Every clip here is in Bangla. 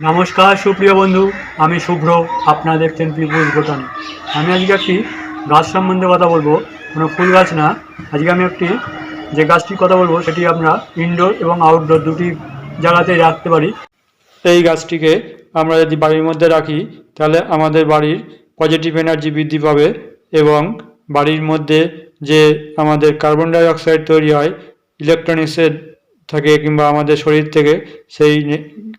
নমস্কার, সুপ্রিয় বন্ধু, আমি শুভ্র আপনারা দেখছেন পিপুল গোটান আমি আজকে একটি গাছ সম্বন্ধে কথা বলব, কোনো ফুল গাছ না। আজকে আমি একটি, যে গাছটির কথা বলব, সেটি আমরা ইনডোর এবং আউটডোর দুটি জায়গাতে রাখতে পারি। এই গাছটিকে আমরা যদি বাড়ির মধ্যে রাখি, তাহলে আমাদের বাড়ির পজিটিভ এনার্জি বৃদ্ধি পাবে এবং বাড়ির মধ্যে যে আমাদের কার্বন ডাই অক্সাইড তৈরি হয় ইলেকট্রনিক্সের থাকে কিংবা আমাদের শরীর থেকে সেই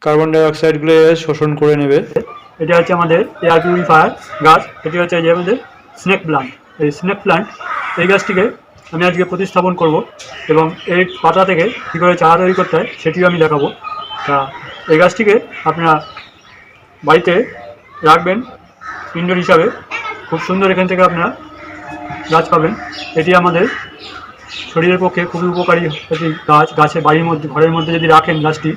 কার্বন ডাই অক্সাইডগুলো শোষণ করে নেবে। এটা হচ্ছে আমাদের এয়ার পিউরিফায়ার গাছ, এটি হচ্ছে যে আমাদের স্নেক প্লান্ট এই স্নেক প্লান্ট এই গাছটিকে আমি আজকে প্রতিস্থাপন করব এবং এই পাতা থেকে কী করে চারা তৈরি করতে হয় সেটিও আমি দেখাবো। তা, এই গাছটিকে আপনারা বাড়িতে রাখবেন ইনডোর হিসাবে। খুব সুন্দর এখান থেকে আপনারা গাছ পাবেন। এটি আমাদের শরীরের পক্ষে খুবই উপকারী একটি গাছ, গাছের বাড়ির মধ্যে, ঘরের মধ্যে যদি রাখেন গাছটি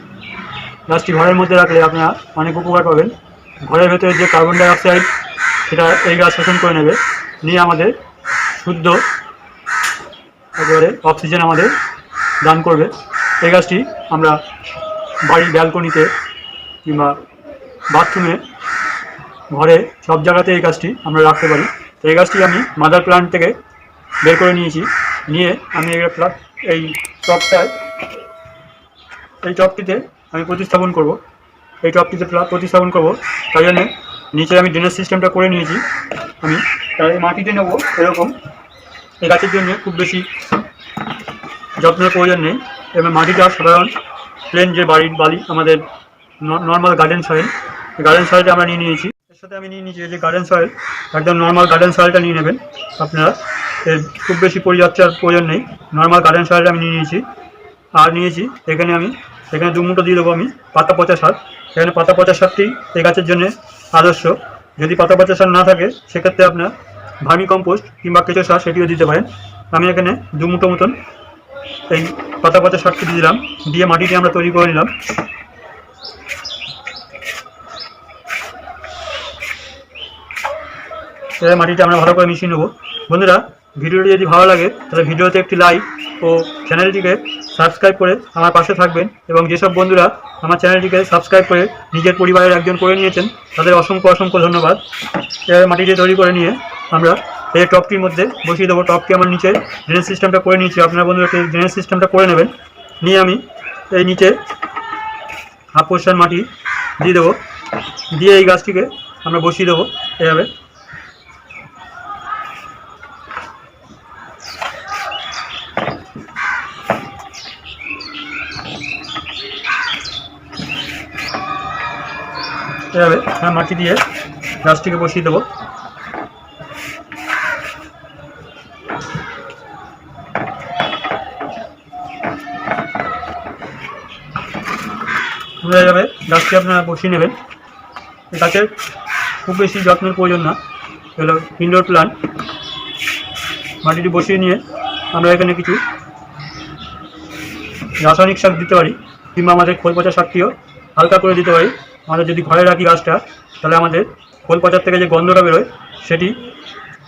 গাছটি ঘরের মধ্যে রাখলে আপনারা অনেক উপকার পাবেন। ঘরের ভেতরে যে কার্বন ডাই অক্সাইড সেটা এই গাছ শোষণ করে নেবে। নিয়ে আমাদের শুদ্ধ, একেবারে অক্সিজেন আমাদের দান করবে। এই গাছটি আমরা বাড়ির ব্যালকনিতে কিংবা বাথরুমে ঘরে সব জায়গাতে এই গাছটি আমরা রাখতে পারি। তো এই গাছটি আমি মাদার প্লান্ট থেকে বের করে নিয়েছি। নিয়ে আমি এই প্লা- এই টপটায় এই টপটিতে আমি প্রতিস্থাপন করব। এই টপটিতে প্লা- প্রতিস্থাপন করব। তাই জন্য নিচে আমি ড্রেনেজ সিস্টেমটা করে নিয়েছি। আমি তাই মাটিতে নেব এরকম। এই গাছের জন্য খুব বেশি যত্নের প্রয়োজন নেই। এবং মাটিটা সাধারণ প্লেন যে বাড়ির বালি আমাদের নর্মাল গার্ডেন সয়েল গার্ডেন সয়েলটা আমরা নিয়ে নিয়েছি। এর সাথে আমি নিয়ে নিয়েছি যে গার্ডেন সয়েল একদম নর্মাল গার্ডেন সয়েলটা নিয়ে নেবেন। আপনারা এর খুব বেশি পরিচর্যার প্রয়োজন নেই। নর্মাল গার্ডেন সয়েলটা আমি নিয়ে নিয়েছি। আর নিয়েছি, এখানে আমি, এখানে দু মুঠো দিয়ে দেবো আমি পাতা পচা সার। এখানে পাতা পচা সারটি এই গাছের জন্য আদর্শ। যদি পাতা পচা সার না থাকে, সেক্ষেত্রে আপনার ভার্মি কম্পোস্ট কিংবা কেঁচো সার সেটিও দিতে পারেন। আমি এখানে দু মুঠো মতন এই পাতা পচা সারটি দিয়ে দিলাম। দিয়ে মাটিটি আমরা তৈরি করে নিলাম। মাটিটা আমরা ভালো করে মিশিয়ে নেব। বন্ধুরা ভিডিওটি যদি ভালো লাগে, তাহলে ভিডিওতে একটি লাইক ও চ্যানেলটিকে সাবস্ক্রাইব করে আমার পাশে থাকবেন এবং যেসব বন্ধুরা আমার চ্যানেলটিকে সাবস্ক্রাইব করে নিজের পরিবারের একজন করে নিয়েছেন, তাদের অসংখ্য অসংখ্য ধন্যবাদ। এবার মাটিটি তৈরি করে নিয়ে আমরা এই টপটির মধ্যে বসিয়ে দেবো। টপটি আমার নিচে ড্রেনেজ সিস্টেমটা করে নিয়েছি। আপনারা বন্ধুরা ড্রেনেজ সিস্টেমটা করে নেবেন। নিয়ে আমি এই নিচে হাফ পোর্শন মাটি দিয়ে দেবো। দিয়ে এই গাছটিকে আমরা বসিয়ে দেবো। এভাবে এভাবে হ্যাঁ মাটি দিয়ে গাছটিকে বসিয়ে দেবো। হয়ে যাবে। গাছটি আপনারা বসিয়ে নেবেন। গাছের খুব বেশি যত্নের প্রয়োজন না। এগুলো ইনডোর প্লান্ট মাটিটি বসিয়ে নিয়ে আমরা এখানে কিছু রাসায়নিক সার দিতে পারি। কিংবা আমাদের খোল পচা সারটিও হালকা করে দিতে পারি। আমাদের যদি ঘরে রাখি গাছটা, তাহলে আমাদের খোল পচার থেকে যে গন্ধটা বেরোয়, সেটি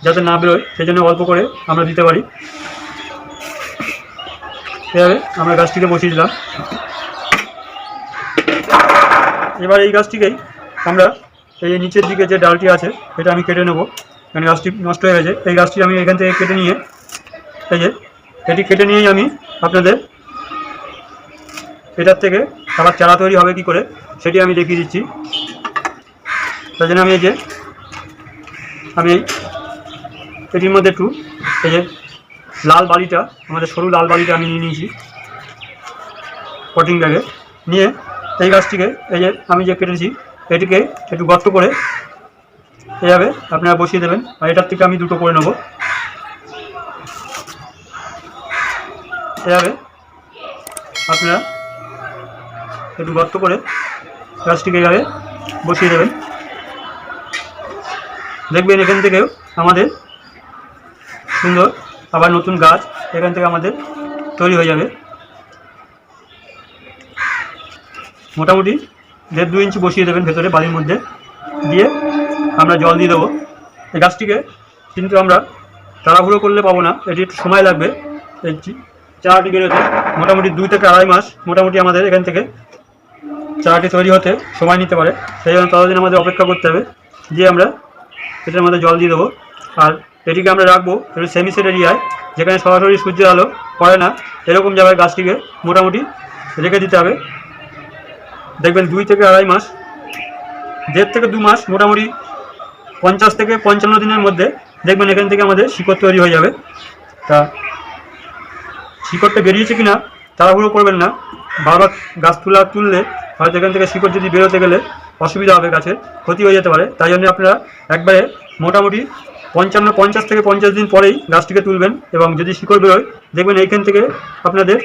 যাতে না বেরোয় সেই জন্য অল্প করে আমরা দিতে পারি। এভাবে আমরা গাছটিকে বসিয়ে দিলাম। এবার এই গাছটিকেই আমরা এই নিচের দিকে যে ডালটি আছে, এটা আমি কেটে নেব। কারণ গাছটি নষ্ট হয়ে গেছে। এই গাছটি আমি এখান থেকে কেটে নিয়ে, এই যে এটি কেটে নিয়েই আমি আপনাদের এটার থেকে আবার চারা তৈরি হবে কি করে? সেটি আমি দেখিয়ে দিচ্ছি। তার জন্য আমি এই যে, আমি এটির মধ্যে একটু, এই যে লাল বালিটা, আমাদের সরু লাল বালিটা আমি নিয়ে নিয়েছি পটিং ব্যাগে নিয়ে এই গাছটিকে, এই যে আমি যে কেটেছি, এটিকে একটু গর্ত করে এইভাবে আপনারা বসিয়ে দেবেন, আর এটার থেকে আমি দুটো করে নেব। এভাবে আপনারা একটু গর্ত করে গাছটিকে এইভাবে বসিয়ে দেবেন। দেখবেন এখান থেকেও আমাদের সুন্দর আবার নতুন গাছ এখান থেকে আমাদের তৈরি হয়ে যাবে। মোটামুটি দেড় দু ইঞ্চি বসিয়ে দেবেন ভেতরে বাড়ির মধ্যে। দিয়ে আমরা জল দিয়ে দেবো। এই গাছটিকে কিন্তু আমরা তাড়াহুড়ো করলে পাবো না, এটি একটু সময় লাগবে। এই চারাটি বেরোতে মোটামুটি দুই থেকে আড়াই মাস মোটামুটি আমাদের এখান থেকে চারাটি তৈরি হতে সময় নিতে পারে। সেই জন্য ততদিন আমাদের অপেক্ষা করতে হবে দিয়ে আমরা এটার মধ্যে জল দিয়ে দেবো। আর এটিকে আমরা রাখব একটু সেমিসেট এরিয়ায় যেখানে সরাসরি সূর্যের আলো পড়ে না। এরকম জায়গায় গাছটিকে মোটামুটি রেখে দিতে হবে। দেখবেন দুই থেকে আড়াই মাস, দেড় থেকে দু মাস, মোটামুটি পঞ্চাশ থেকে পঞ্চান্ন দিনের মধ্যে দেখবেন এখান থেকে আমাদের শিকড় তৈরি হয়ে যাবে। তা শিকড়টা বেরিয়েছে কি কিনা তাড়াহুড়ো করবেন না। বারবার গাছ তোলা তুললে হয়তো এখান থেকে শিকড় যদি বেরোতে গেলে অসুবিধা হবে গাছের ক্ষতি হয়ে যেতে পারে। তাই জন্য আপনারা একবারে মোটামুটি পঞ্চান্ন, পঞ্চাশ থেকে পঞ্চাশ দিন পরেই গাছটিকে তুলবেন এবং যদি শিকড় বেরোয়, দেখবেন এইখান থেকে আপনাদের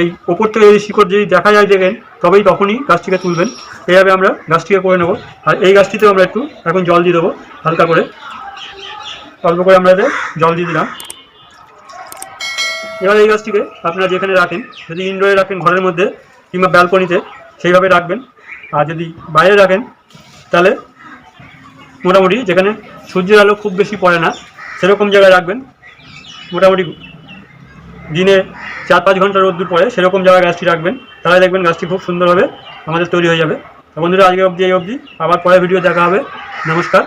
এই ওপর থেকে যদি শিকড় যদি দেখা যায় দেখেন, তবেই তখনই গাছটিকে তুলবেন। এইভাবে আমরা গাছটিকে করে নেব। আর এই গাছটিতেও আমরা একটু এখন জল দিয়ে দেবো, হালকা করে। অল্প করে আমরা জল দিয়ে দিলাম। এবার এই গাছটিকে আপনারা যেখানে রাখেন, যদি ইনডোরে রাখেন ঘরের মধ্যে কিংবা ব্যালকনিতে সেইভাবে রাখবেন। আর যদি বাইরে রাখেন, তাহলে মোটামুটি যেখানে সূর্যের আলো খুব বেশি পড়ে না, সেরকম জায়গায় রাখবেন। মোটামুটি দিনে চার পাঁচ ঘণ্টা রোদ্দুর পরে সেরকম জায়গায় গাছটি রাখবেন। তাহলে দেখবেন গাছটি খুব সুন্দরভাবে আমাদের তৈরি হয়ে যাবে। বন্ধুরা, আজকে অবধি এই অবধি। আবার পরের ভিডিও দেখা হবে। নমস্কার।